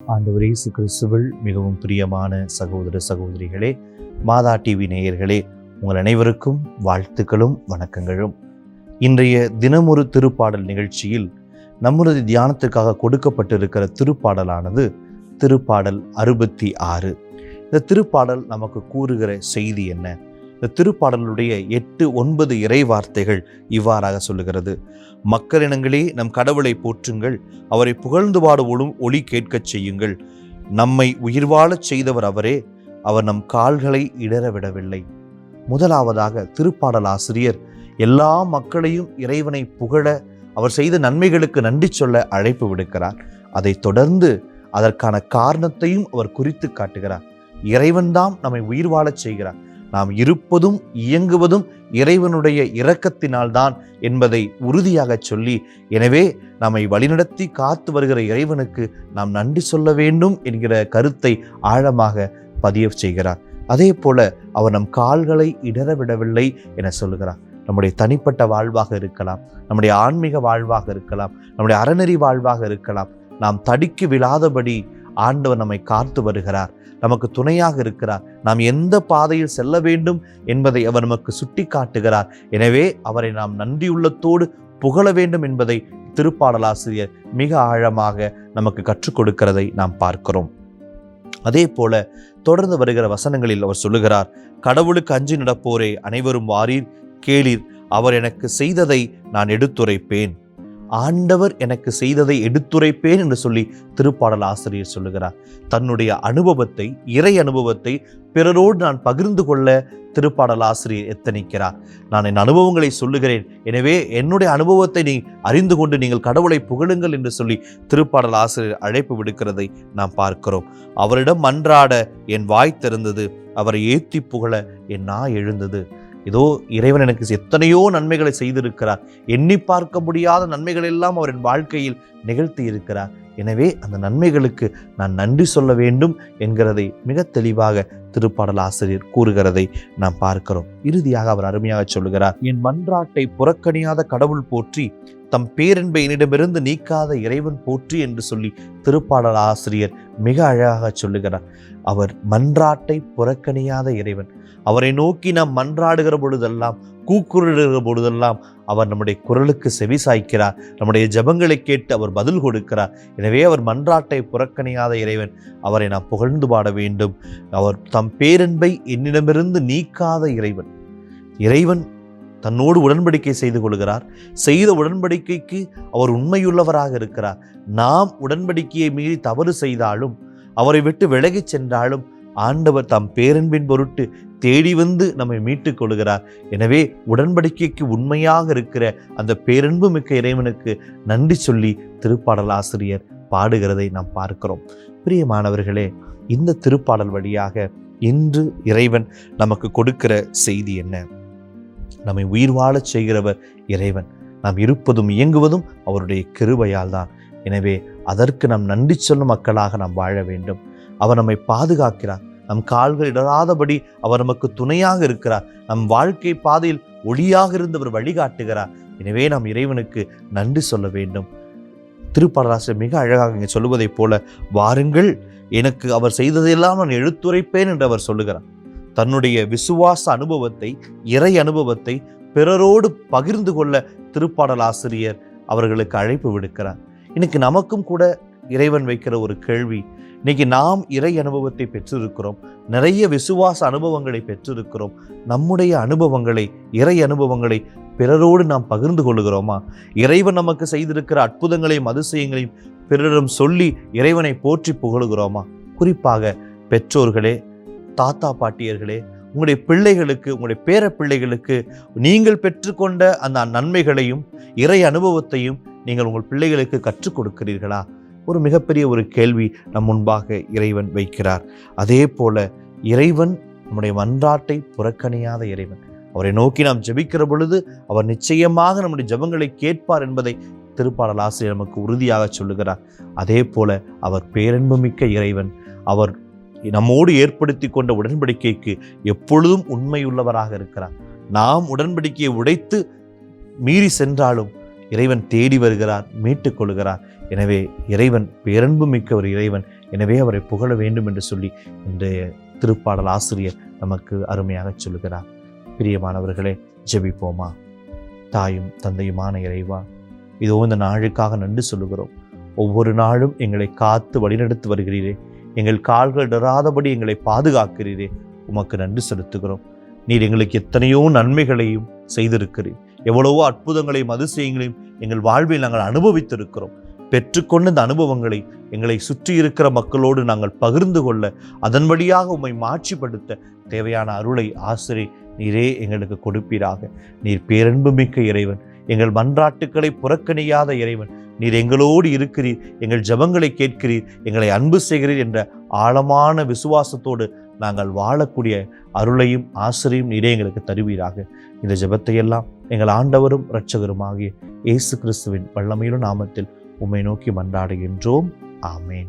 ஆண்டவர் இயேசு கிறிஸ்துவில் மிகவும் பிரியமான சகோதர சகோதரிகளே மாதா டிவி நேயர்களே உங்கள் அனைவருக்கும் வாழ்த்துக்களும் வணக்கங்களும். இன்றைய தினமொரு திருப்பாடல் நிகழ்ச்சியில் நம்முடைய தியானத்துக்காக கொடுக்கப்பட்டிருக்கிற திருப்பாடலானது திருப்பாடல் அறுபத்தி ஆறு. இந்த திருப்பாடல் நமக்கு கூறுகிற செய்தி என்ன? இந்த திருப்பாடலுடைய எட்டு ஒன்பது இறை வார்த்தைகள் இவ்வாறாக சொல்லுகிறது. மக்களினங்களே நம் கடவுளை போற்றுங்கள். அவரை புகழ்ந்து பாடுவோடும் ஒளி கேட்கச் செய்யுங்கள். நம்மை உயிர் வாழச் செய்தவர் அவரே. அவர் நம் கால்களை இடற விடவில்லை. முதலாவதாக திருப்பாடல் ஆசிரியர் எல்லா மக்களையும் இறைவனை புகழ அவர் செய்த நன்மைகளுக்கு நன்றி சொல்ல அழைப்பு விடுக்கிறார். அதை தொடர்ந்து அதற்கான காரணத்தையும் அவர் குறித்து காட்டுகிறார். இறைவன்தாம் நம்மை உயிர் வாழச் செய்கிறார். நாம் இருப்பதும் இயங்குவதும் இறைவனுடைய இரக்கத்தினால்தான் என்பதை உறுதியாக சொல்லி எனவே நம்மை வழிநடத்தி காத்து வருகிற இறைவனுக்கு நாம் நன்றி சொல்ல வேண்டும் என்கிற கருத்தை ஆழமாக பதிய செய்கிறார். அதே போல அவர் நம் கால்களை இடற விடவில்லை என சொல்லுகிறார். நம்முடைய தனிப்பட்ட வாழ்வாக இருக்கலாம் நம்முடைய ஆன்மீக வாழ்வாக இருக்கலாம் நம்முடைய அறநெறி வாழ்வாக இருக்கலாம் நாம் தடுக்கி விழாதபடி ஆண்டவர் நம்மை காத்து வருகிறார். நமக்கு துணையாக இருக்கிறார். நாம் எந்த பாதையில் செல்ல வேண்டும் என்பதை அவர் நமக்கு சுட்டி காட்டுகிறார் எனவே அவரை நாம் நன்றியுள்ளத்தோடு புகழ வேண்டும் என்பதை திருப்பாடலாசிரியர் மிக ஆழமாக நமக்கு கற்றுக் கொடுக்கிறதை நாம் பார்க்கிறோம். அதே போல தொடர்ந்து வருகிற வசனங்களில் அவர் சொல்லுகிறார் கடவுளுக்கு அஞ்சி நடப்போரே அனைவரும் வாரீர் கேளீர். அவர் எனக்கு செய்ததை நான் எடுத்துரைப்பேன். ஆண்டவர் எனக்கு செய்ததை எடுத்துரைப்பேன் என்று சொல்லி திருப்பாடல் ஆசிரியர் சொல்லுகிறார். தன்னுடைய அனுபவத்தை இறை அனுபவத்தை பிறரோடு நான் பகிர்ந்து கொள்ள திருப்பாடல் ஆசிரியர் எத்தனிக்கிறார். நான் என் அனுபவங்களை சொல்லுகிறேன். எனவே என்னுடைய அனுபவத்தை நீ அறிந்து கொண்டு நீங்கள் கடவுளை புகழுங்கள் என்று சொல்லி திருப்பாடல் ஆசிரியர் அழைப்பு விடுக்கிறதை நாம் பார்க்கிறோம். அவரிடம் மன்றாட என் வாய் திறந்தது அவரை ஏத்தி புகழ என் நா எழுந்தது. இதோ இறைவன் எனக்கு எத்தனையோ நன்மைகளை செய்திருக்கிறார். எண்ணி பார்க்க முடியாத நன்மைகள் எல்லாம் அவர் என் வாழ்க்கையில் நிகழ்த்தி இருக்கிறார் எனவே அந்த நன்மைகளுக்கு நான் நன்றி சொல்ல வேண்டும் என்கிறதை மிக தெளிவாக திருப்பாடல் ஆசிரியர் கூறுகிறதை நாம் பார்க்கிறோம். இறுதியாக அவர் அருமையாக சொல்லுகிறார் என் மன்றாட்டை புறக்கணியாத கடவுள் போற்றி தம் பேரன்பை என்னிடமிருந்து நீக்காத இறைவன் போற்றி என்று சொல்லி திருப்பாடல் ஆசிரியர் மிக அழகாக சொல்லுகிறார். அவர் மன்றாட்டை புறக்கணியாத இறைவன். அவரை நோக்கி நாம் மன்றாடுகிற பொழுதெல்லாம் கூக்குரலுகிற பொழுதெல்லாம் அவர் நம்முடைய குரலுக்கு செவி சாய்க்கிறார். நம்முடைய ஜபங்களை கேட்டு அவர் பதில் கொடுக்கிறார். எனவே அவர் மன்றாட்டை புறக்கணியாத இறைவன். அவரை நாம் புகழ்ந்து பாட வேண்டும். அவர் தம் பேரன்பை என்னிடமிருந்து நீக்காத இறைவன். இறைவன் தன்னோடு உடன்படிக்கை செய்து கொள்கிறார். செய்த உடன்படிக்கைக்கு அவர் உண்மையுள்ளவராக இருக்கிறார். நாம் உடன்படிக்கையை மீறி தவறு செய்தாலும் அவரை விட்டு விலகிச் சென்றாலும் ஆண்டவர் தம் பேரன்பின் பொருட்டு தேடி வந்து நம்மை மீட்டுக் கொள்கிறார். எனவே உடன்படிக்கைக்கு உண்மையாக இருக்கிற அந்த பேரன்பு மிக்க இறைவனுக்கு நன்றி சொல்லி திருப்பாடல் ஆசிரியர் பாடுகிறதை நாம் பார்க்கிறோம். பிரியமானவர்களே இந்த திருப்பாடல் வழியாக இன்று இறைவன் நமக்கு கொடுக்கிற செய்தி என்ன? நம்மை உயிர் வாழச் செய்கிறவர் இறைவன். நாம் இருப்பதும் இயங்குவதும் அவருடைய கிருபையால் தான். எனவே அதற்கு நாம் நன்றி சொல்லும் மக்களாக நாம் வாழ வேண்டும். அவர் நம்மை பாதுகாக்கிறார். நம் கால்கள் இடராதபடி அவர் நமக்கு துணையாக இருக்கிறார். நம் வாழ்க்கை பாதையில் ஒளியாக இருந்தவர் வழிகாட்டுகிறார். எனவே நாம் இறைவனுக்கு நன்றி சொல்ல வேண்டும். திருப்பாடலாசிரியர் மிக அழகாக இங்கே சொல்லுவதைப் போல வாருங்கள் எனக்கு அவர் செய்ததையெல்லாம் நான் எடுத்துரைப்பேன் என்று அவர் சொல்லுகிறார். தன்னுடைய விசுவாச அனுபவத்தை இறை அனுபவத்தை பிறரோடு பகிர்ந்து கொள்ள திருப்பாடல் ஆசிரியர் அவர்களுக்கு அழைப்பு விடுக்கிறார். இன்னைக்கு நமக்கும் கூட இறைவன் வைக்கிற ஒரு கேள்வி இன்னைக்கு நாம் இறை அனுபவத்தை பெற்றிருக்கிறோம் நிறைய விசுவாச அனுபவங்களை பெற்றிருக்கிறோம் நம்முடைய அனுபவங்களை இறை அனுபவங்களை பிறரோடு நாம் பகிர்ந்து கொள்ளுகிறோமா? இறைவன் நமக்கு செய்திருக்கிற அற்புதங்களையும் அதிசயங்களையும் பிறரிடம் சொல்லி இறைவனை போற்றி புகழுகிறோமா? குறிப்பாக பெற்றோர்களே தாத்தா பாட்டியர்களே உங்களுடைய பிள்ளைகளுக்கு உங்களுடைய பேர பிள்ளைகளுக்கு நீங்கள் பெற்றுக்கொண்ட அந்த நன்மைகளையும் இறை அனுபவத்தையும் நீங்கள் உங்கள் பிள்ளைகளுக்கு கற்றுக் கொடுக்கிறீர்களா? ஒரு மிகப்பெரிய ஒரு கேள்வி நம் முன்பாக இறைவன் வைக்கிறார். அதே போல இறைவன் நம்முடைய மன்றாட்டை புறக்கணியாத இறைவன். அவரை நோக்கி நாம் ஜெபிக்கிற பொழுது அவர் நிச்சயமாக நம்முடைய ஜெபங்களை கேட்பார் என்பதை திருப்பாடல் ஆசிரியர் நமக்கு உறுதியாக சொல்லுகிறார். அதே போல அவர் பேரன்புமிக்க இறைவன். அவர் நம்மோடு ஏற்படுத்தி கொண்ட உடன்படிக்கைக்கு எப்பொழுதும் உண்மையுள்ளவராக இருக்கிறார். நாம் உடன்படிக்கையை உடைத்து மீறி சென்றாலும் இறைவன் தேடி வருகிறார் மீட்டுக் கொள்கிறார். எனவே இறைவன் பேரன்பு மிக்க ஒரு இறைவன். எனவே அவரை புகழ வேண்டும் என்று சொல்லி இன்றைய திருப்பாடல் ஆசிரியர் நமக்கு அருமையாக சொல்கிறார். பிரியமானவர்களே ஜெபிப்போமா? தாயும் தந்தையுமான இறைவா இதோ இந்த நாளுக்காக நன்றி சொல்லுகிறோம். ஒவ்வொரு நாளும் எங்களை காத்து வழிநடத்தி வருகிறீரே. எங்கள் கால்கள் இடராதபடி எங்களை பாதுகாக்கிறீரே. உமக்கு நன்றி செலுத்துகிறோம். நீர் எங்களுக்கு எத்தனையோ நன்மைகளையும் செய்திருக்கிறீர். எவ்வளவோ அற்புதங்களையும் அதிசயங்களையும் எங்கள் வாழ்வில் நாங்கள் அனுபவித்திருக்கிறோம். பெற்றுக்கொண்ட இந்த அனுபவங்களை எங்களை சுற்றி இருக்கிற மக்களோடு நாங்கள் பகிர்ந்து கொள்ள அதன் வழியாக உம்மை மாட்சிப்படுத்த தேவையான அருளை ஆசிரியை நீரே எங்களுக்கு கொடுப்பீராக. நீர் பேரன்பு மிக்க இறைவன் எங்கள் மன்றாட்டுக்களை புறக்கணியாத இறைவன் நீர் எங்களோடு இருக்கிறீர் எங்கள் ஜபங்களை கேட்கிறீர் எங்களை அன்பு செய்கிறீர் என்ற ஆழமான விசுவாசத்தோடு நாங்கள் வாழக்கூடிய அருளையும் ஆசிரியும் நீரே எங்களுக்கு தருவீராக. இந்த ஜெபத்தையெல்லாம் எங்கள் ஆண்டவரும் இரட்சகருமாகிய இயேசு கிறிஸ்துவின் வல்லமையிலும் நாமத்தில் உம்மை நோக்கி மன்றாடுகின்றோம். ஆமேன்.